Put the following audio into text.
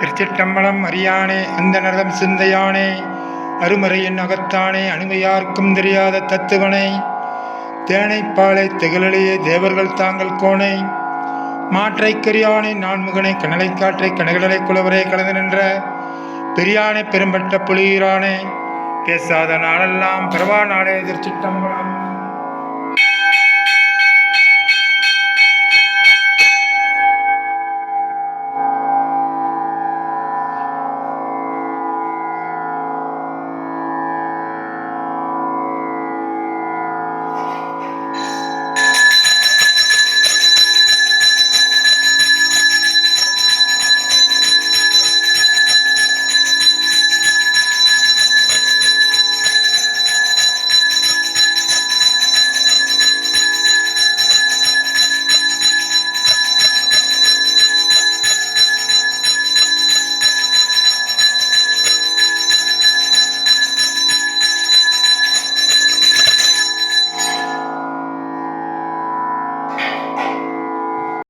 திருச்சிற்றம்பலம் அறியானே அந்த நரதம் சிந்தையானே அருமறையின் அகத்தானே அணுமையார்க்கும் தெரியாத தத்துவனை தேனைப்பாலை திகழலையே தேவர்கள் தாங்கள் கோணை மாற்றை கரியானை நான்முகனை கனலை காற்றை கனகடலை குளவரே கலந்து நின்ற பெரியானை பெரும்பட்ட புலியிரானே பேசாத நாளெல்லாம் பரவா நாடே திருச்சிட்டம்பலம்